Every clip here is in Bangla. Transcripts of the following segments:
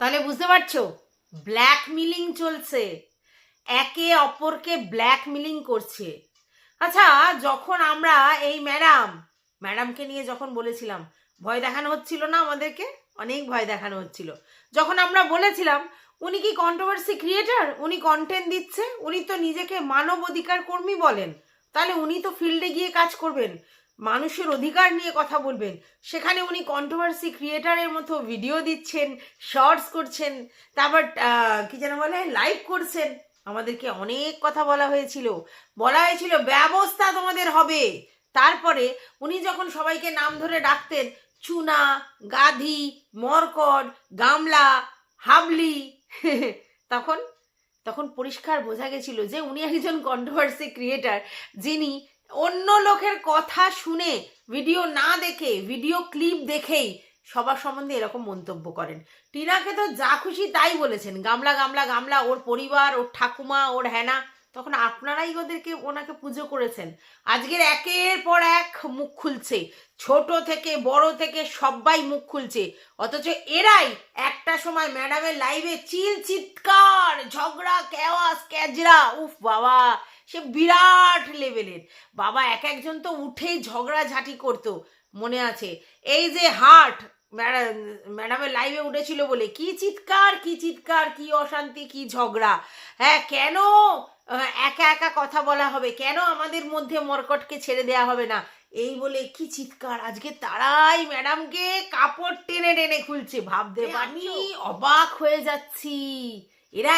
তাহলে বুঝতে পারছ? ব্ল্যাকমেলিং চলছে। একে অপরকে ব্ল্যাকমেলিং করছে। আচ্ছা যখন আমরা এই ম্যাডাম, ম্যাডামকে নিয়ে যখন বলেছিলাম, ভয় দেখানো হচ্ছিল না আমাদেরকে? অনেক ভয় দেখানো হচ্ছিল। যখন আমরা বলেছিলাম, উনি কি কন্ট্রোভার্সি ক্রিয়েটার উনি কন্টেন্ট দিচ্ছে? উনি তো নিজেকে মানব অধিকার কর্মী বলেন। তাহলে উনি তো ফিল্ডে গিয়ে কাজ করবেন। মানুষের অধিকার নিয়ে কথা বলবেন। সেখানে উনি কন্ট্রোভার্সি ক্রিয়েটারের মতো ভিডিও দিচ্ছেন শর্টস করছেন, তারপর কি যেন বলে লাইভ করছেন। আমাদেরকে অনেক কথা বলা হয়েছিল। বলা হয়েছিল, ব্যবস্থা তোমাদের হবে। তারপরে উনি যখন সবাইকে নাম ধরে ডাকতেন, চুনা, গাধি, মরকট, গামলা, হাবলি। তখন তখন পরিষ্কার বোঝা গেছিল যে উনি একজন কন্ট্রোভার্সি ক্রিয়েটার যিনি অন্য লোকের কথা শুনে ভিডিও না দেখে ভিডিও ক্লিপ দেখেই সবার সম্বন্ধে এরকম মন্তব্য করেন। টিনাকে তো যা খুশি তাই বলেছেন, গামলা গামলা গামলা, ওর পরিবার, ওর ঠাকুমা, ওর হ্যানা তখন আপনারাই ওদেরকে, ওনাকে পুজো করেছেন। আজকের একের পর এক মুখ খুলছে, ছোট থেকে, বড় থেকে সবাই মুখ খুলছে, অথচ এরাই একটা সময় ম্যাডামের লাইভে চিল চিৎকার ঝগড়া কেওয়াস ক্যাজরা, উফ বাবা সে বিরাট লেভেলের। বাবা এক একজন তো উঠেই ঝগড়া ঝাঁটি করতো মনে আছে। এই যে হার্ট ম্যাডাম ম্যাডামের লাইভে উঠেছিল বলে কি চিৎকার কি চিৎকার কি অশান্তি কি ঝগড়া। হ্যাঁ কেন একা একা কথা বলা হবে? কেন আমাদের মধ্যে মরকটকে ছেড়ে দেয়া হবে না? এই বলে কি চিৎকার? আজকে তারাই ম্যাডামকে কাপড় টেনে টেনে খুলছে। ভাবতে পারি অবাক হয়ে যাচ্ছি। এরা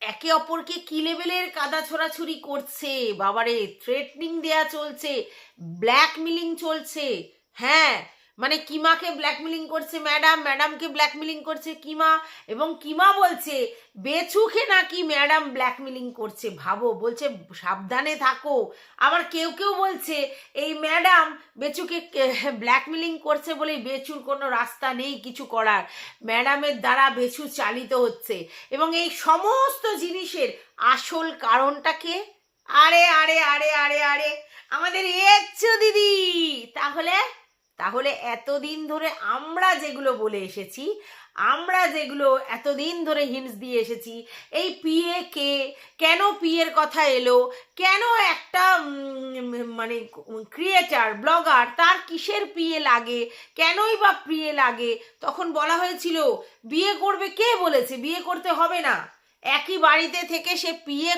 এক- অপরকে কি লেভেলের কাদা ছোড়াছুরি করছে? বাবারে থ্রেটনিং দেয়া চলছে ব্ল্যাকমেলিং চলছে। হ্যাঁ মানে কিমাকে ব্ল্যাকমেলিং করছে ম্যাডাম ম্যাডামকে ব্ল্যাকমেলিং করছে কিমা? এবং কিমা বলছে, বেচুকে নাকি ম্যাডাম ব্ল্যাকমেলিং করছে? ভাবো, বলছে, সাবধানে থাকো। আবার কেউ কেউ বলছে, এই ম্যাডাম বেচুকে ব্ল্যাকমেলিং করছে বলেই বেচুর কোনো রাস্তা নেই কিছু করার। ম্যাডামের দ্বারা বেচু চালিত হচ্ছে। এবং এই সমস্ত জিনিসের আসল কারণটাকে আরে আরে আরে আরে আরে, আমাদের এচ্ছু দিদি। তাহলে তাহলে এতদিন ধরে আমরা যেগুলো বলে এসেছি, আমরা যেগুলো এতদিন ধরে হিন্টস দিয়ে এসেছি, এই পিএ কে কেন পিএর কথা এলো, কেন একটা মানে ক্রিয়েটার ব্লগার তার কিসের পিএ লাগে, কেনই বা পিএ লাগে, তখন বলা হয়েছিল, বিয়ে করবে কে বলেছে, বিয়ে করতে হবে না। একই বাড়িতে থেকে সে পিএ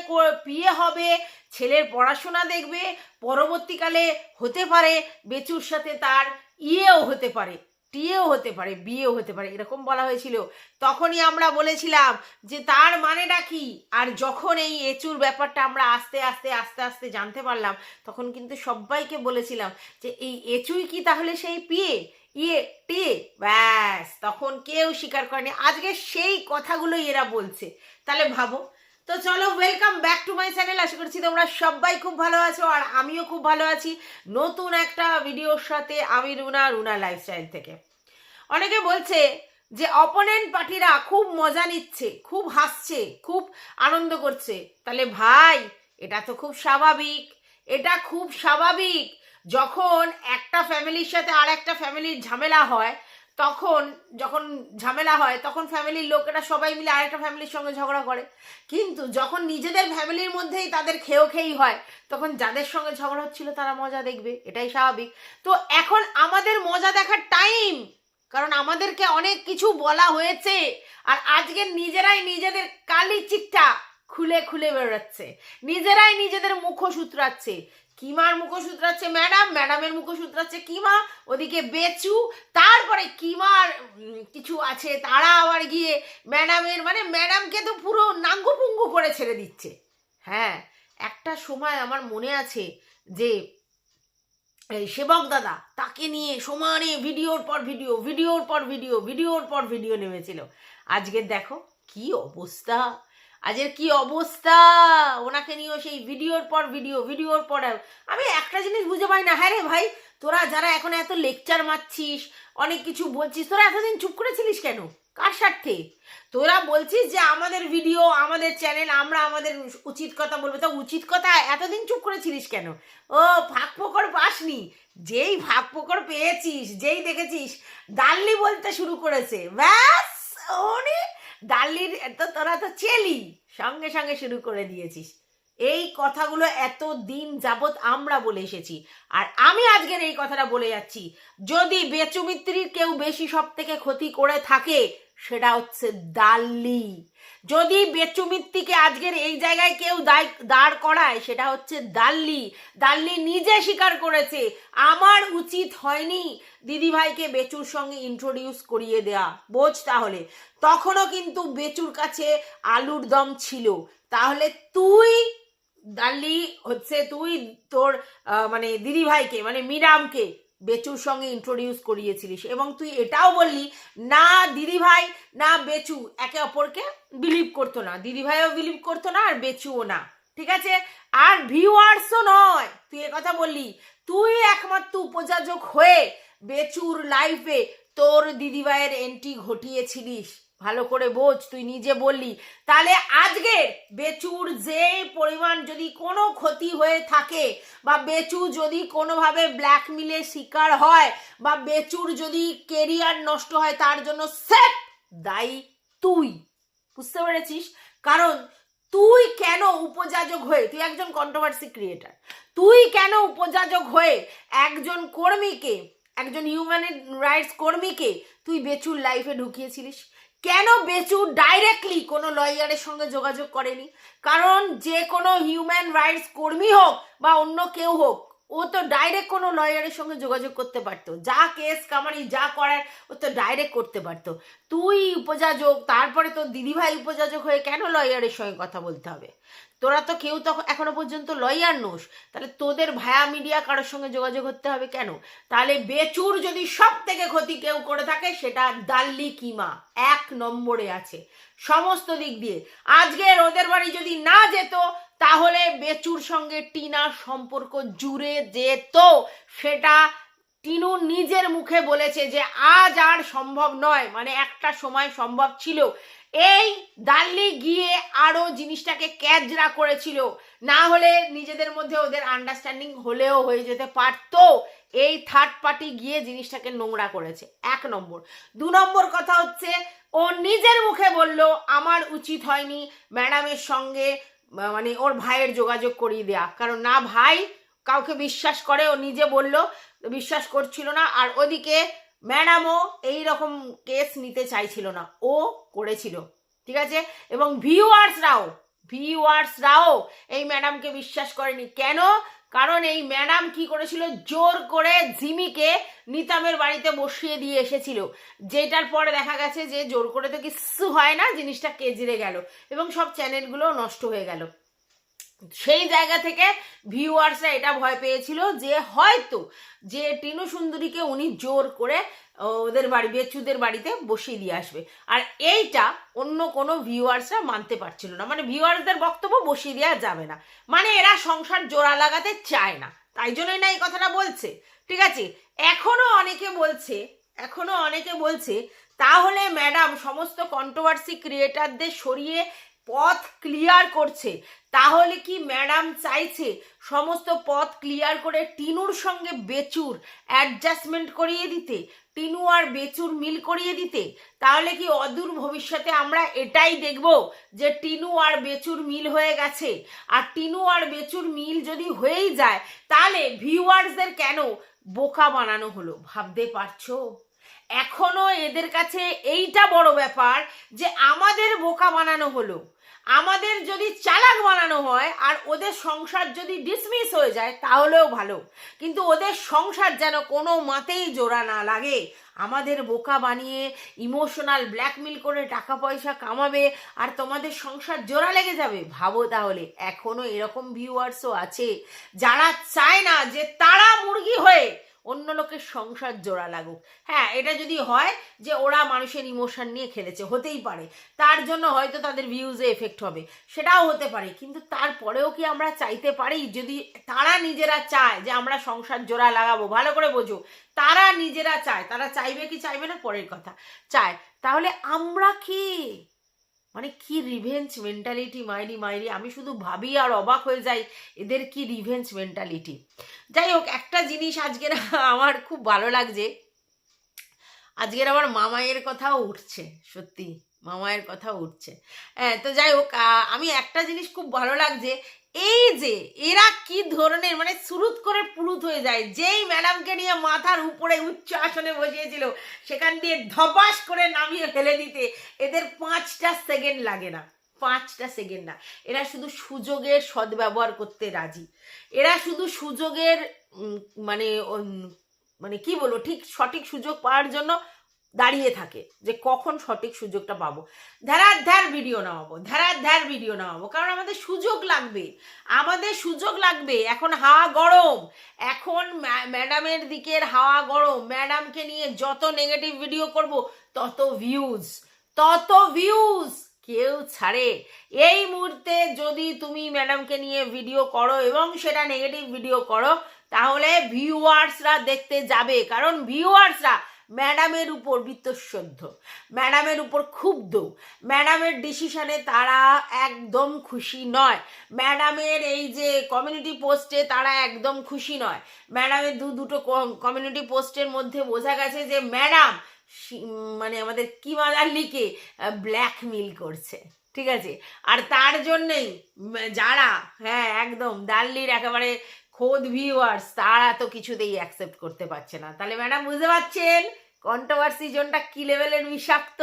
পিএ হবে, ছেলের পড়াশোনা দেখবে, পরবর্তীকালে হতে পারে, বেচুর সাথে তার ইয়েও হতে পারে, টিয়েও হতে পারে, বিয়েও হতে পারে, এরকম বলা হয়েছিল। তখনই আমরা বলেছিলাম যে তার মানেটা কি? আর যখন এই এচুর ব্যাপারটা আমরা আস্তে আস্তে আস্তে আস্তে জানতে পারলাম, তখন কিন্তু সবাইকে বলেছিলাম যে এই এচুই কি তাহলে সেই পিয়ে? ইয়ে টিয়ে? ব্যাস, তখন কেউ স্বীকার করেনি। আজকে সেই কথাগুলোই এরা বলছে। তাহলে ভাবো তো চলো welcome back to my channel আশা করছি তোমরা সবাই খুব ভালো আছো আর আমিও খুব ভালো আছি নতুন একটা ভিডিওর সাথে আমি রুনা রুনা লাইফস্টাইল থেকে। অনেকে বলছে যে অপোনেন্ট পার্টিরা খুব মজা নিচ্ছে, খুব হাসছে, খুব আনন্দ করছে। তাহলে ভাই, এটা তো খুব স্বাভাবিক, এটা খুব স্বাভাবিক। যখন একটা ফ্যামিলির সাথে আর একটা ফ্যামিলির ঝামেলা হয় তখন যখন ঝামেলা হয়, তখন ফ্যামিলির লোকেরা সবাই মিলে আরেকটা ফ্যামিলির সঙ্গে ঝগড়া করে। কিন্তু যখন নিজেদের ফ্যামিলির মধ্যেই তাদের খেয়েও খেয়েই হয়, তখন যাদের সঙ্গে ঝগড়া হচ্ছিল তারা মজা দেখবে, এটাই স্বাভাবিক। তো এখন আমাদের মজা দেখার টাইম কারণ আমাদেরকে অনেক কিছু বলা হয়েছে, আর আজকে নিজেরাই নিজেদের কালি চিকটা খুলে খুলে বেরোচ্ছে। নিজেরাই নিজেদের মুখ সুতরাচ্ছে কিমার মুখ ম্যাডাম, ম্যাডামের মুখ সুতরাচ্ছে কিমা, ওদিকে বেচু, তারপরে কিমার কিছু আছে, তারা আবার গিয়ে ম্যাডামের মানে ম্যাডামকে তো পুরো নাঙ্গু পুঙ্গু করে ছেড়ে দিচ্ছে। হ্যাঁ একটা সময় আমার মনে আছে যে, এই সেবক দাদা তাকে নিয়ে সমানে ভিডিওর পর ভিডিও, ভিডিওর পর ভিডিও, ভিডিওর পর ভিডিও নেমেছিল। আজকের দেখো কি অবস্থা। আজকের কি অবস্থা? ওনাকে নিয়েও সেই ভিডিওর পর ভিডিও, ভিডিওর পর আমি একটা জিনিস বুঝে পাই না। হ্যাঁ রে ভাই, তোরা যারা এখন এত লেকচার মারছিস, অনেক কিছু বলছিস, তোরা এতদিন চুপ করেছিলিস কেন? কার স্বার্থে? তোরা বলছিস যে আমাদের ভিডিও আমাদের চ্যানেল আমরা আমাদের উচিত কথা বলব। তা উচিত কথা এতদিন চুপ করেছিলিস কেন? ও, ফাঁক ফোকর পাসনি। যেই ফাঁক ফোকর পেয়েছিস, যেই দেখেছিস দাল্লি বলতে শুরু করেছে। ব্যাস, অনেক ডাল্লির তো তোরা তো চেলি। সঙ্গে সঙ্গে শুরু করে দিয়েছিস। এই কথাগুলো এত দিন যাবৎ আমরা বলে এসেছি। আর আমি আজকের এই কথাটা বলে যাচ্ছি। যদি বেচুমিত্রির কেউ বেশি সব থেকে ক্ষতি করে থাকে, সেটা হচ্ছে দাল্লি যদি বেচুমিত্তিকে আজকের এই জায়গায় কেউ দায়, দাঁড় করায়, সেটা হচ্ছে দাল্লি। দাল্লি নিজে স্বীকার করেছে, আমার উচিত হয়নি দিদিভাইকে বেচুর সঙ্গে ইন্ট্রোডিউস করিয়ে দেয়া। বোঝ তাহলে। তখনও কিন্তু বেচুর কাছে আলুর দম ছিল। তাহলে তুই দাল্লি হচ্ছে, তুই তোর মানে দিদিভাইকে মানে মিরামকে বেচুর সঙ্গে ইন্ট্রোডিউস করিয়েছিলিস। এবং তুই এটাও বললি, না, দিদিভাই, না, বেচু। একে অপরকে বিলিভ করতো না। দিদিভাইও বিলিভ করতো না, আর বেচুও না। ঠিক আছে? আর ভিউয়ার্সও নয়। তুই কথা বললি। তুই একমাত্র উপযাজক হয়ে বেচুর লাইফে তোর দিদিভাইয়ের এন্ট্রি ঘটিয়েছিলিস। ভালো করে বোঝ, তুই নিজে বললি। তাহলে আজকের বেচুর যে পরিমাণ যদি কোনো ক্ষতি হয়ে থাকে, বা বেচু যদি কোনোভাবে ব্ল্যাকমেলের শিকার হয়, বা বেচুর যদি কেরিয়ার নষ্ট হয়, তার জন্য সেফ দায়ী তুই। বুঝতে পেরেছিস? কারণ তুই কেন উপযাজক হয়ে, তুই একজন কন্ট্রোভার্সি ক্রিয়েটার তুই কেন উপযাজক হয়ে একজন কর্মীকে, একজন হিউম্যান রাইটস কর্মীকে তুই বেচুর লাইফে ঢুকিয়েছিলিস? কেন বেচু ডাইরেক্টলি কোনো লয়ারের সঙ্গে যোগাযোগ করেনি? কারণ যে কোনো হিউম্যান রাইটস কর্মী হোক বা অন্য কেউ হোক, ও তো ডাইরেক্ট কোনো লয়ারের সঙ্গে যোগাযোগ করতে পারতো। যা কেস কামারি, যা করার, ও তো ডাইরেক্ট করতে পারতো। তুই উপযাজক, তারপরে তোর দিদিভাই উপযাজক হয়ে কেন লয়ারের সঙ্গে কথা বলতে হবে? তোরা তো কেউ তখন এখনও পর্যন্ত লয়ার নোস। তাহলে তোদের ভায়া মিডিয়া কারোর সঙ্গে যোগাযোগ করতে হবে কেন? তাহলে বেচুর যদি সব থেকে ক্ষতি কেউ করে থাকে, সেটা দাল্লি কিমা। এক নম্বরে আছে। সমস্ত দিক দিয়ে। আজকে ওদের বাড়ি যদি না যেত, তাহলে বেচুর সঙ্গে টিনার সম্পর্ক জুড়ে যেত। সেটা টিনু নিজের মুখে বলেছে যে আজ আর সম্ভব নয় মানে একটা সময় সম্ভব ছিল। এই দাল্লি গিয়ে আরও জিনিসটাকে ক্যাজরা করেছিল। না হলে নিজেদের মধ্যে ওদের আন্ডারস্ট্যান্ডিং হলেও হয়ে যেতে পারতো। এই থার্ড পার্টি গিয়ে জিনিসটাকে নোংরা করেছে। এক নম্বর। দু নম্বর কথা হচ্ছে, ও নিজের মুখে বলল, আমার উচিত হয়নি ম্যাডামের সঙ্গে মানে ওর ভাইয়ের যোগাযোগ করিয়ে দেয়া। কারণ না ভাই কাউকে বিশ্বাস করে, ও নিজে বলল, বিশ্বাস করছিল না। আর ওদিকে ম্যাডামও এই রকম কেস নিতে চাইছিল না। ও করেছিল, ঠিক আছে? এবং ভিউয়ার্সরাও ভিউয়ার্সরাও এই ম্যাডামকে বিশ্বাস করেনি। কেন? কারণ এই ম্যাডাম কি করেছিল? জোর করে জিমিকে নিতামের বাড়িতে বসিয়ে দিয়ে এসেছিল। যেটার পরে দেখা গেছে যে জোর করে তো কিছু হয় না, জিনিসটা কেজরে গেল এবং সব চ্যানেলগুলো নষ্ট হয়ে গেল। সেই জায়গা থেকে ভিউয়ার্সরা এটা ভয় পেয়েছিল যে হয়তো যে টিনু সুন্দরীকে উনি জোর করে ওদের বাড়ি বেচুদের বাড়িতে বসিয়ে দিয়ে আসবে। আর এইটা অন্য কোনো ভিউয়ার্সরা মানতে পারছিল না। মানে ভিউয়ার্সদের বক্তব্য বসিয়ে দেওয়া যাবে না। মানে এরা সংসার জোড়া লাগাতে চায় না। তাই জন্যই না এই কথাটা বলছে। ঠিক আছে? এখনও অনেকে বলছে, এখনও অনেকে বলছে, তাহলে ম্যাডাম সমস্ত কন্ট্রোভার্সি ক্রিয়েটারদের সরিয়ে পথ ক্লিয়ার করছে। তাহলে কি ম্যাডাম চাইছে সমস্ত পথ ক্লিয়ার করে টিনুর সঙ্গে বেচুর অ্যাডজাস্টমেন্ট করিয়ে দিতে? টিনু আর বেচুর মিল করিয়ে দিতে? তাহলে কি অদূর ভবিষ্যতে আমরা এটাই দেখব যে টিনু আর বেচুর মিল হয়ে গেছে? আর টিনু আর বেচুর মিল যদি হয়েই যায়, তাহলে ভিউয়ার্সদের কেন বোকা বানানো হলো? ভাবতে পারছ? এখনও এদের কাছে এইটা বড় ব্যাপার যে আমাদের বোকা বানানো হলো। আমাদের যদি চালাক বানানো হয় আর ওদের সংসার যদি ডিসমিস হয়ে যায়, তাহলেও ভালো। কিন্তু ওদের সংসার যেন কোনো মাতেই জোড়া না লাগে। আমাদের বোকা বানিয়ে ইমোশনাল ব্ল্যাকমেল করে টাকা পয়সা কামাবে আর তোমাদের সংসার জোড়া লেগে যাবে। ভাবো তাহলে, এখনও এরকম ভিউয়ার্সও আছে। যারা চায় না যে তারা মুরগি হয়ে অন্য লোকের সংসার জোড়া লাগুক। হ্যাঁ এটা যদি হয় যে ওরা মানুষের ইমোশন নিয়ে খেলেছে, হতেই পারে। তার জন্য হয়তো তাদের ভিউজে এফেক্ট হবে। সেটাও হতে পারে। কিন্তু তারপরেও কি আমরা চাইতে পারি? যদি তারা নিজেরা চায় যে আমরা সংসার জোড়া লাগাবো, ভালো করে বোঝো, তারা নিজেরা চায়। তারা চাইবে কি চাইবে না? পরের কথা। চায়। তাহলে আমরা কি? মানে কি রিভেঞ্জ মেন্টালিটি মাইরি মাইরি? আমি শুধু ভাবি আর অবাক হয়ে যাই, এদের কি রিভেঞ্জ মেন্টালিটি যাই হোক, একটা জিনিস আজকের আমার খুব ভালো লাগছে। আজকের আমার মামায়ের কথাও উঠছে, সত্যি মামায়ের কথা উঠছে। হ্যাঁ তো যাই হোক আমি একটা জিনিস খুব ভালো লাগছে এই যে, এরা কি ধরনের মানে সুরুত করে পুরুত হয়ে যায়। যেই ম্যাডামকে নিয়ে মাথার উপরে উচ্চ আসনে বসিয়েছিল, সেখান দিয়ে ধপাস করে নামিয়ে ফেলে দিতে, এদের পাঁচটা সেকেন্ড লাগে না। পাঁচটা সেকেন্ড না। এরা শুধু সুযোগের সদ্ব্যবহার করতে রাজি। এরা শুধু সুযোগের মানে মানে কি বলব, ঠিক সঠিক সুযোগ পাওয়ার জন্য দাঁড়িয়ে থাকে যে কখন সঠিক সুযোগটা পাবো। ধ্যারার ধ্যার ভিডিও নামাবো ধ্যারার ধ্যার ভিডিও নামাবো। কারণ আমাদের সুযোগ লাগবে। আমাদের সুযোগ লাগবে। এখন হাওয়া গরম। এখন ম্যাডামের দিকের হাওয়া গরম। ম্যাডামকে নিয়ে যত নেগেটিভ ভিডিও করব, তত ভিউজ তত ভিউজ কেউ ছাড়ে। এই মুহূর্তে যদি তুমি ম্যাডামকে নিয়ে ভিডিও করো এবং সেটা নেগেটিভ ভিডিও করো, তাহলে ভিউয়ার্সরা দেখতে যাবে। কারণ ভিউয়ার্সরা ম্যাডামের উপর বিত্তসদ্ধ ম্যাডামের উপর ক্ষুব্ধ, ম্যাডামের ডিসিশনে তারা একদম খুশি নয়। ম্যাডামের এই যে কমিউনিটি পোস্টে তারা একদম খুশি নয়। ম্যাডামের দু দুটো কমিউনিটি পোস্টের মধ্যে বোঝা গেছে যে ম্যাডাম মানে আমাদের কিমা আল্লিকে ব্ল্যাকমেল করছে। ঠিক আছে? আর তার জন্যেই যারা হ্যাঁ একদম দাল্লির একেবারে খোদ ভিউয়ার্স তারা তো কিছুতেই অ্যাকসেপ্ট করতে পারছে না। তাহলে ম্যাডাম বুঝতে পারছেন? কন্ট্রোভার্সি জোনটা কি লেভেলের বিষাক্ত?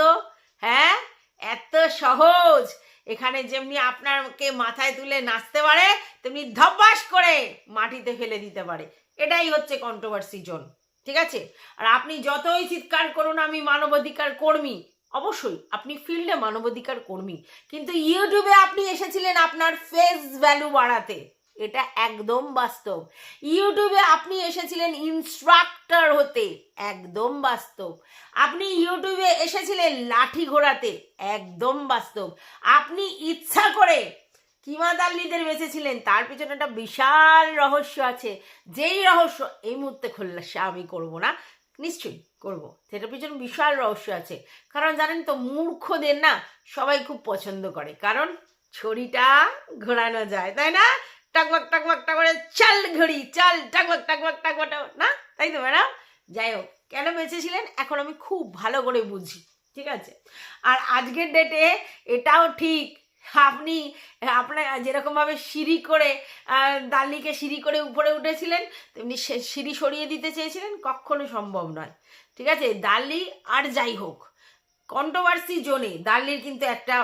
হ্যাঁ? এত সহজ! এখানে যেমনি আপনাকে মাথায় তুলে নাচতে পারে, তেমনি ধব্বাস করে মাটিতে ফেলে দিতে পারে। এটাই হচ্ছে কন্ট্রোভার্সি জোন ঠিক আছে? আর আপনি যতই চিৎকার করুন, আমি মানবাধিকার কর্মী। অবশ্যই, আপনি ফিল্ডে মানবাধিকার কর্মী। কিন্তু ইউটিউবে আপনি এসেছিলেন আপনার ফেস ভ্যালু বাড়াতে। এটা একদম বাস্তব। ইউটিউবে আপনি এসেছিলেন ইনস্ট্রাক্টর হতে, একদম বাস্তব। আপনি ইউটিউবে এসেছিলেন লাঠি ঘোরাতে, একদম বাস্তব। আপনি ইচ্ছা করে কিমাদাল্লিদের বেঁচেছিলেন, তার পিছনে একটা বিশাল রহস্য আছে। যেই রহস্য এই মুহূর্তে খোল্লাসা আমি করব না, নিশ্চয়ই করব। সেটার পিছনে বিশাল রহস্য আছে। কারণ জানেন তো, মূর্খদের না সবাই খুব পছন্দ করে। কারণ ছড়িটা ঘোরানো যায়, তাই না? টাকবাক টাকবাক টাকবাক চাল ঘড়ি চাল টাকবাক টাকবাক টাকবাক না? তাই তো ম্যাডাম? যাই হোক কেন বেঁচেছিলেন? এখন আমি খুব ভালো করে বুঝি ঠিক আছে? আর আজকের ডেটে এটাও ঠিক আপনি আপনার যেরকমভাবে সিঁড়ি করে আহ, দাল্লিকে সিঁড়ি করে উপরে উঠেছিলেন তেমনি সিঁড়ি সরিয়ে দিতে চেয়েছিলেন কখনো সম্ভব নয় ঠিক আছে? দাল্লি আর যাই হোক কন্ট্রোভার্সি জোনে দাল্লির কিন্তু একটা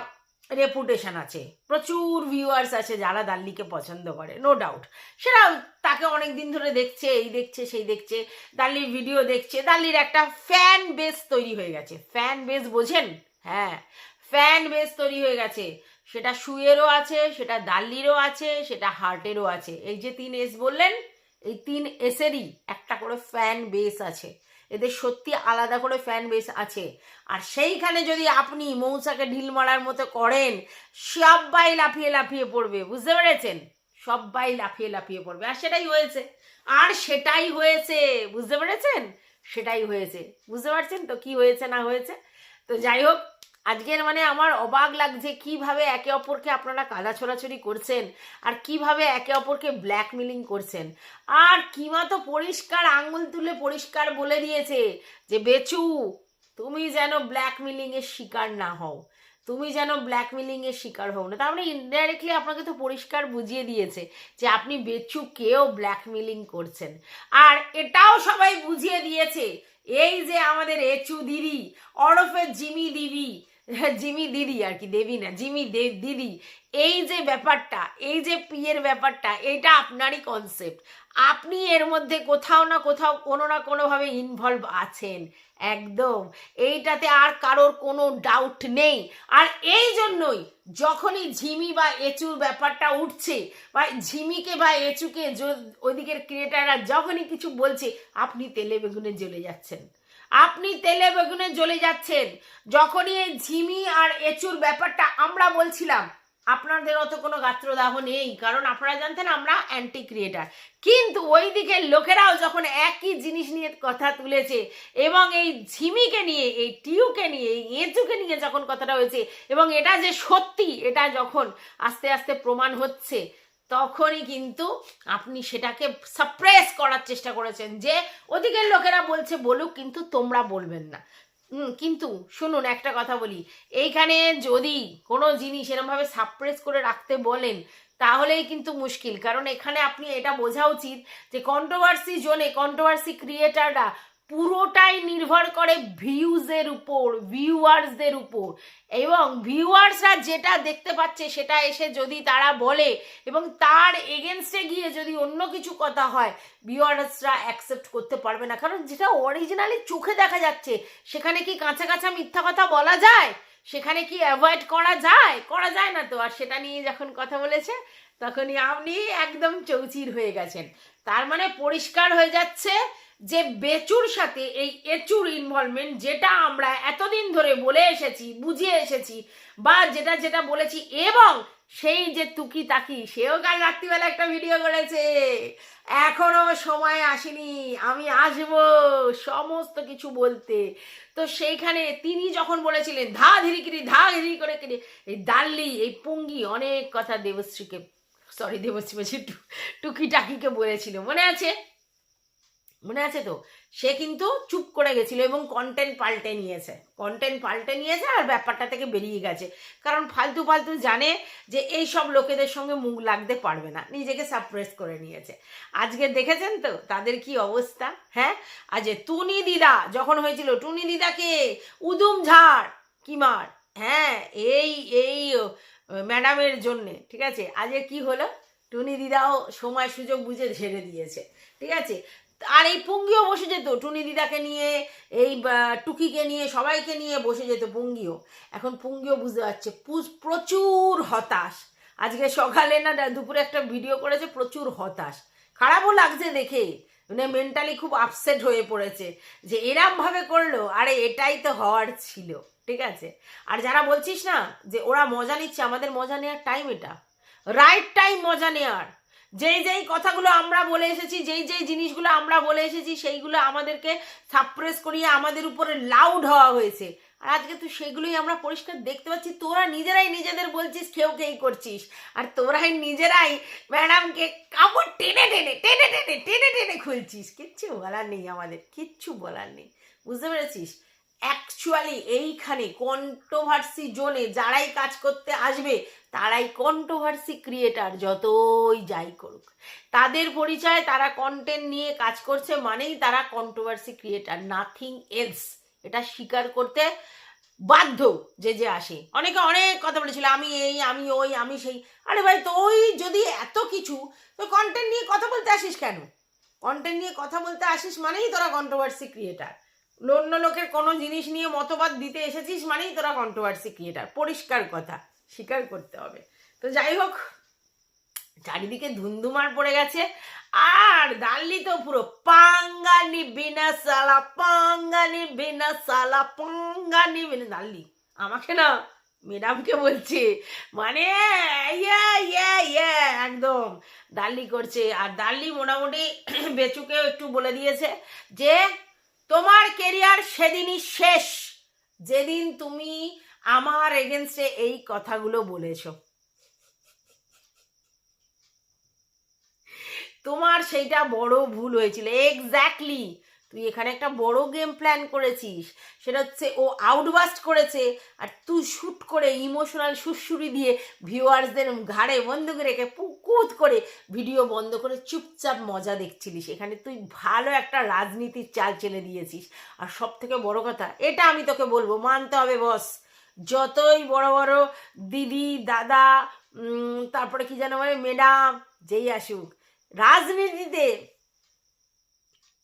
রেপুটেশন আছে। প্রচুর ভিউয়ার্স আছে যারা দাল্লিকে পছন্দ করে নো ডাউট সেটা তাকে অনেক দিন ধরে দেখছে, এই দেখছে, সেই দেখছে, দাল্লির ভিডিও দেখছে, দাল্লির একটা ফ্যান বেস তৈরি হয়ে গেছে। ফ্যান বেস বোঝেন? হ্যাঁ ফ্যান বেস তৈরি হয়ে গেছে। সেটা শুয়েরও আছে, সেটা দাল্লিরও আছে, সেটা হার্টেরও আছে। এই যে তিন এস বললেন, এই তিন এসেরই একটা করে ফ্যান বেস আছে। এদের সত্যি আলাদা করে ফ্যান বেস আছে। আর সেইখানে যদি আপনি মৌসাকে ঢিল মারার মতো করেন, সবাই লাফিয়ে লাফিয়ে পড়বে, বুঝতে পেরেছেন? সবাই লাফিয়ে লাফিয়ে পড়বে, আর সেটাই হয়েছে। আর সেটাই হয়েছে, বুঝতে পেরেছেন? সেটাই হয়েছে। বুঝতে পারছেন তো কি হয়েছে না হয়েছে? তো যাই হোক আজকের মানে আমার অবাক লাগছে কীভাবে একে অপরকে আপনারা কাদা ছোড়াছড়ি করছেন আর কীভাবে একে অপরকে ব্ল্যাকমেলিং করছেন। আর কিমা তো পরিষ্কার আঙুল তুলে পরিষ্কার বলে দিয়েছে যে, বেচু, তুমি যেন ব্ল্যাকমেলিং এর শিকার না হও। তুমি যেন ব্ল্যাকমেলিং এর শিকার হও না। তার মানে ইনডাইরেক্টলি আপনাকে তো পরিষ্কার বুঝিয়ে দিয়েছে যে, আপনি বেচু বেচুকেও ব্ল্যাকমেলিং করছেন। আর এটাও সবাই বুঝিয়ে দিয়েছে, এই যে আমাদের এচু দিদি অরফে জিমি দিদি জিমি দিদি আর কি, দেবী না, জিমি দিদি। এই যে ব্যাপারটা, এই যে পিয়ের ব্যাপারটা, এটা আপনারই কনসেপ্ট আপনি এর মধ্যে কোথাও না কোথাও কোনো না কোনোভাবে ইনভলভ আছেন, একদম। এইটাতে আর কারোর কোনো ডাউট নেই। আর এই জন্যই যখনই ঝিমি বা এচুর ব্যাপারটা উঠছে, বা ঝিমিকে বা এচুকে ওইদিকের ক্রিয়েটাররা যখনই কিছু বলছে, আপনি তেলে বেগুনে জ্বলে যাচ্ছেন। আপনি তেলে বেগুনে জ্বলে যাচ্ছেন। যখনই এই ঝিমি আর এচুর ব্যাপারটা আমরা বলছিলাম, আপনাদের অত কোনো গাত্রদাহ নেই, কারণ আপনারা জানতেন আমরা অ্যান্টি ক্রিয়েটার কিন্তু ওই দিকের লোকেরাও যখন একই জিনিস নিয়ে কথা তুলেছে এবং এই ঝিমিকে নিয়ে, এই টিউকে নিয়ে, এই এঁচুকে নিয়ে যখন কথাটা হয়েছে, এবং এটা যে সত্যি, এটা যখন আস্তে আস্তে প্রমাণ হচ্ছে তখনই কিন্তু আপনি সেটাকে সাপ্রেস করার চেষ্টা করেছেন যে ওদিকের লোকেরা বলছে বলুক, কিন্তু তোমরা বলবেন না। কিন্তু শুনুন, একটা কথা বলি। এইখানে যদি কোনো জিনিস এরমভাবে সাপ্রেস করে রাখতে বলেন, তাহলেই কিন্তু মুশকিল। কারণ এখানে আপনি এটা বোঝা উচিত যে কন্ট্রোভার্সি জোনে কন্ট্রোভার্সি ক্রিয়েটাররা পুরোটাই নির্ভর করে ভিউজের উপর, ভিউয়ার্সদের উপর। এবং ভিউয়ার্সরা যেটা দেখতে পাচ্ছে সেটা এসে যদি তারা বলে এবং তার এগেনস্টে গিয়ে যদি অন্য কিছু কথা হয়, ভিউয়ার্সরা অ্যাকসেপ্ট করতে পারবে না। কারণ যেটা অরিজিনালি চোখে দেখা যাচ্ছে, সেখানে কি কাঁচা কাঁচা মিথ্যা কথা বলা যায়? সেখানে কি অ্যাভয়েড করা যায়? করা যায় না তো। আর সেটা নিয়ে যখন কথা বলেছে, তখনই আপনি একদম চৌচির হয়ে গেছেন। তার মানে পরিষ্কার হয়ে যাচ্ছে যে বেচুর সাথে এই এচুর ইনভলভমেন্ট যেটা আমরা এতদিন ধরে বলে এসেছি, বুঝিয়ে এসেছি, বা যেটা যেটা বলেছি, এবং সেই যে তুকি তাকি সেও কাল রাত্রিবেলা একটা ভিডিও করেছে। এখনও সময় আসেনি, আমি আসব সমস্ত কিছু বলতে। তো সেইখানে তিনি যখন বলেছিলেন, ধা ধীরিকিরি ধা ধীরি করে কিরে এই দাল্লি এই পুঙ্গি, অনেক কথা দেবশ্রীকে সরি দেবশ্রী বলছি টুকি টাকিকে বলেছিল। মনে আছে? মনে আছে তো? সে কিন্তু চুপ করে গেছিল এবং কন্টেন্ট পাল্টে নিয়েছে। কন্টেন্ট পাল্টে নিয়েছে আর ব্যাপারটা থেকে বেরিয়ে গেছে। কারণ ফালতু ফালতু জানে যে এই সব লোকেদের সঙ্গে মুখ লাগতে পারবে না। নিজেকে সাপ্রেস করে নিয়েছে। আজকে দেখেছেন তো? তাদের কি অবস্থা? হ্যাঁ? আজ টুনি দিদা যখন হয়েছিল, টুনি দিদাকে উদুম ঝাড় কিমার হ্যাঁ এই এই ম্যাডামের জন্যে, ঠিক আছে? আজকে কি হলো? টুনি দিদাও সময় সুযোগ বুঝে ঝেড়ে দিয়েছে, ঠিক আছে? আর এই পুঙ্গিও বসে যেত। টুনি দিদাকে নিয়ে, এই টুকিকে নিয়ে, সবাইকে নিয়ে বসে যেত পুঙ্গিও। এখন পুঙ্গিও বুঝতে পারছে প্রচুর হতাশ। আজকে সকালে না দুপুরে একটা ভিডিও করেছে, প্রচুর হতাশ। খারাপও লাগছে দেখে। মানে মেন্টালি খুব আপসেট হয়ে পড়েছে। যে এরম ভাবে করল, আরে এটাই তো হওয়ার ছিল, ঠিক আছে? আর যারা বলছিস না যে ওরা মজা নিচ্ছে, আমাদের মজা নেওয়ার টাইম এটা। রাইট টাইম মজা নেওয়ার যেই যেই কথাগুলো আমরা বলে এসেছি, যেই যেই জিনিসগুলো আমরা বলে এসেছি, সেইগুলো আমাদেরকে সাপ্রেস করিয়ে আমাদের উপরে লাউড হওয়া হয়েছে। আর আজকে তো সেগুলোই আমরা পরিষ্কার দেখতে পাচ্ছি। তোরা নিজেরাই নিজেদের বলছিস, কেউ কেই করছিস। আর তোরাই নিজেরাই ম্যাডামকে কাপড় টেনে টেনে টেনে টেনে টেনে টেনে খুলছিস। কিচ্ছু বলার নেই আমাদের, কিচ্ছু বলার নেই। বুঝতে পেরেছিস? অ্যাকচুয়ালি এইখানে কন্ট্রোভার্সি জোনে যারাই কাজ করতে আসবে তারাই কন্ট্রোভার্সি ক্রিয়েটার যতই যাই করুক। তাদের পরিচয় তারা কন্টেন্ট নিয়ে কাজ করছে মানেই তারা কন্ট্রোভার্সি ক্রিয়েটার নাথিং এলস এটা স্বীকার করতে বাধ্য যে যে আসে। অনেকে অনেক কথা বলেছিল, আমি এই, আমি ওই, আমি সেই। আরে ভাই, তো ওই যদি এত কিছু, তো কন্টেন্ট নিয়ে কথা বলতে আসিস কেন? কন্টেন্ট নিয়ে কথা বলতে আসিস মানেই তোরা কন্ট্রোভার্সি ক্রিয়েটার অন্য লোকের কোনো জিনিস নিয়ে মতবাদ দিতে এসেছিস মানেই তোরা কন্ট্রোভার্সি ক্রিয়েটার পরিষ্কার কথা। স্বীকার করতে হবে। তো যাই হোক, চারিদিকে ধুমধুমার পড়ে গেছে। আর দাল্লি তো পুরো পাঙ্গানি বিনা সালা, পাঙ্গানি বিনা সালা, পাঙ্গানি বিনা দাল্লি আমাকে না ম্যাডামকে বলছে মানে ইয়ে ইয়ে ইয়ে একদম দাল্লি করছে। আর দাল্লি মোটামুটি বেচুকেও একটু বলে দিয়েছে যে, তোমার কেরিয়ার সেদিনই শেষ। যেদিন তুমি আমার এগেনস্টে এই কথাগুলো বলেছ। তোমার সেইটা বড় ভুল হয়েছিল। এক্স্যাক্টলি তুই এখানে একটা বড় গেম প্ল্যান করেছিস। সেটা হচ্ছে ও আউটবাস্ট করেছে আর তুই শ্যুট করে ইমোশনাল সুরসুরি দিয়ে ভিউয়ার্সদের ঘাড়ে বন্ধ রেখে পুকুত করে ভিডিও বন্ধ করে চুপচাপ মজা দেখছিলিস। এখানে তুই ভালো একটা রাজনীতির চাল চেলে দিয়েছিস। আর সব থেকে বড় কথা, এটা আমি তোকে বলব, মানতে হবে বস যতই বড় বড় দিদি, দাদা তারপরে কি যেন বলে ম্যাডাম যেই আসুক, রাজনীতিতে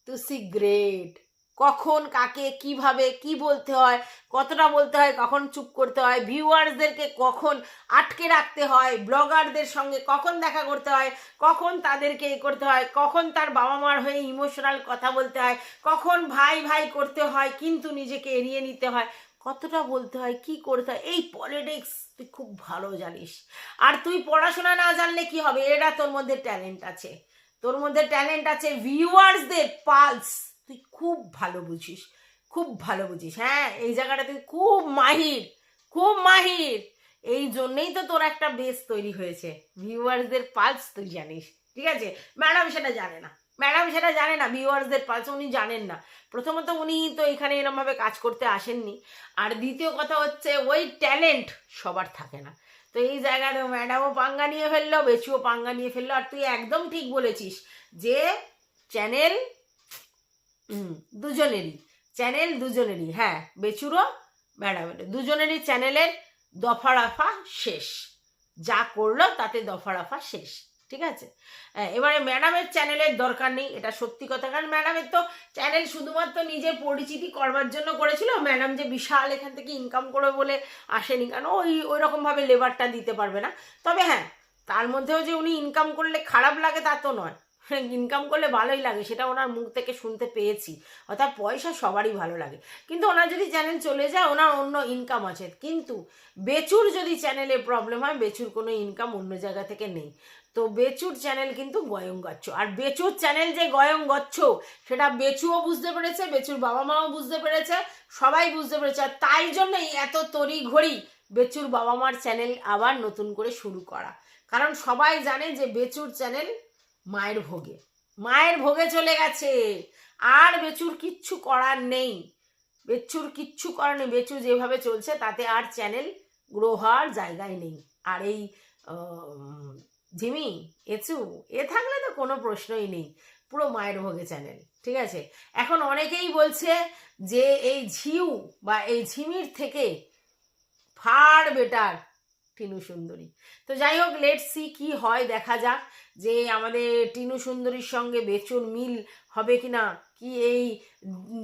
তুই গ্রেট কখন, কাকে, কীভাবে, কি বলতে হয়, কতটা বলতে হয়, কখন চুপ করতে হয় ভিউয়ার্সদেরকে কখন আটকে রাখতে হয় ব্লগারদের সঙ্গে কখন দেখা করতে হয়, কখন তাদেরকে এ করতে হয়, কখন তার বাবা মার হয়ে ইমোশনাল কথা বলতে হয়, কখন ভাই ভাই করতে হয়, কিন্তু নিজেকে এড়িয়ে নিতে হয় কতটা বলতে হয়, কি করতে হয়, এই পলিটিক্স তুই খুব ভালো জানিস। আর তুই পড়াশোনা না জানলে কি হবে? এটা তোর মধ্যে ট্যালেন্ট আছে। তোর মধ্যে ট্যালেন্ট আছে ভিউয়ার্সদের পালস তুই খুব ভালো বুঝিস, খুব ভালো বুঝিস। হ্যাঁ এই জায়গাটা তুই খুব মাহির খুব মাহির। এই জন্যেই তো তোর একটা বেস তৈরি হয়েছে। ভিউয়ার্সদের পালস তুই জানিস, ঠিক আছে? ম্যাডাম সেটা জানে না। ম্যাডাম সেটা জানে না, ভিউয়ার্সদের পাশে উনি জানেন না। প্রথমত উনি তো এখানে এরমভাবে কাজ করতে আসেননি। আর দ্বিতীয় কথা হচ্ছে, ওই ট্যালেন্ট সবার থাকে না। তো এই জায়গাতে ম্যাডামও পাঙ্গা নিয়ে ফেলল, বেচুও পাঙ্গা নিয়ে ফেলল। আর তুই একদম ঠিক বলেছিস যে চ্যানেল দুজনেরই চ্যানেল দুজনেরই হ্যাঁ বেচুরও ম্যাডামের দুজনেরই চ্যানেলের দফারাফা শেষ। যা করল তাতে দফারাফা শেষ। ঠিক আছে? এবারে ম্যাডামের চ্যানেলের দরকার নেই, এটা সত্যি কথা। কারণ ম্যাডামের তো চ্যানেল শুধুমাত্র নিজের পরিচিতি করবার জন্য করেছিল। ম্যাডাম যে বিশাল এখান থেকে ইনকাম করবে বলে আসেনি, কারণ ওই ওই রকমভাবে লেবারটা দিতে পারবে না। তবে হ্যাঁ তার মধ্যেও যে উনি ইনকাম করলে খারাপ লাগে তা তো নয়। ইনকাম করলে ভালোই লাগে, সেটা ওনার মুখ থেকে শুনতে পেয়েছি। অর্থাৎ পয়সা সবারই ভালো লাগে। কিন্তু ওনার যদি চ্যানেল চলে যায়, ওনার অন্য ইনকাম আছে। কিন্তু বেচুর যদি চ্যানেলে প্রবলেম হয়, বেচুর কোনো ইনকাম অন্য জায়গা থেকে নেই। তো বেচুর চ্যানেল কিন্তু গয়ং গচ্ছ। আর বেচুর চ্যানেল যে গয়ং গচ্ছ, সেটা বেচুও বুঝতে পেরেছে, বেচুর বাবা মাও বুঝতে পেরেছে, সবাই বুঝতে পেরেছে। আর তাই জন্যই এত তড়ি ঘড়ি বেচুর বাবা মার চ্যানেল আবার নতুন করে শুরু করা। কারণ সবাই জানে যে বেচুর চ্যানেল মায়ের ভোগে। মায়ের ভোগে চলে গেছে। আর বেচুর কিচ্ছু করার নেই। বেচুর কিচ্ছু করার নেই। বেচু যেভাবে চলছে, তাতে আর চ্যানেল গ্রো হওয়ার জায়গায় নেই। আর এই ঝিমি এচু এ থাকলে তো কোনো প্রশ্নই নেই। পুরো মায়ের ভোগে চ্যানেল, ঠিক আছে? এখন অনেকেই বলছে যে এই ঝিউ বা এই ঝিমির থেকে ফার বেটার টিনু সুন্দরী। তো যাই হোক লেট সি কি হয়, দেখা যাক যে আমাদের টিনু সুন্দরীর সঙ্গে বেচুর মিল হবে কি না কি এই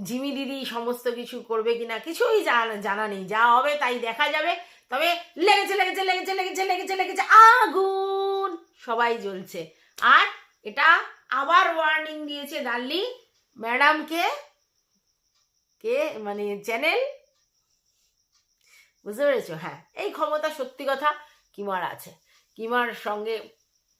ঝিমি দিদি সমস্ত কিছু করবে কি না কিছুই জানা নেই। যা হবে তাই দেখা যাবে। তবে লেগেছে লেগেছে লেগেছে লেগেছে লেগেছে লেগেছে, আগুন! সবাই জ্বলছে। আর এটা আবার ওয়ার্নিং দিয়েছে ডাল্লি ম্যাডামকে। কে? মানে চ্যানেল? বুঝতে পেরেছ? হ্যাঁ এই ক্ষমতা সত্যি কথা কিমার আছে। কিমার সঙ্গে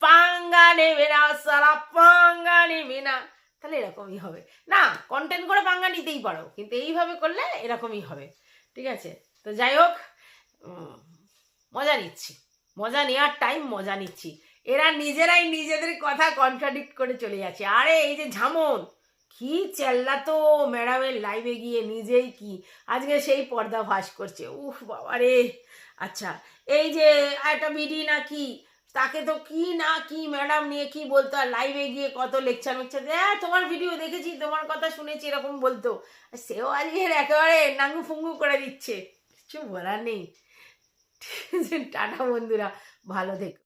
পাঙ্গা নেবে না, সারা পাঙ্গা নেবে না। তাহলে এরকমই হবে। না কন্টেন্ট করে পাঙ্গা নিতেই পারো, কিন্তু এইভাবে করলে এরকমই হবে। ঠিক আছে? তো যাই হোক মজা নিচ্ছি। মজা নেওয়ার টাইম মজা নিচ্ছি। এরা নিজেরাই নিজেদের কথা কন্ট্রাডিক্ট করে চলে যাচ্ছে। আরে, এই যে ঝামন, কি চেল্লা তো ম্যাডামের লাইভে গিয়ে, নিজেই কি? আজকে সেই পর্দা ফাঁস করছে। উফ বাবা রে। আচ্ছা এই যে একটা বিডি না কি? তাকে তো কি না কি ম্যাডাম নিয়ে কি বলতো? আর লাইভে গিয়ে কত লেকচার মেকচার হ্যাঁ তোমার ভিডিও দেখেছি, তোমার কথা শুনেছি এরকম বলতো। সেও আজকের একেবারে নাঙ্গু ফুঙ্গু করে দিচ্ছে। কিছু বলার নেই। টাটা বন্ধুরা ভালো থেকো।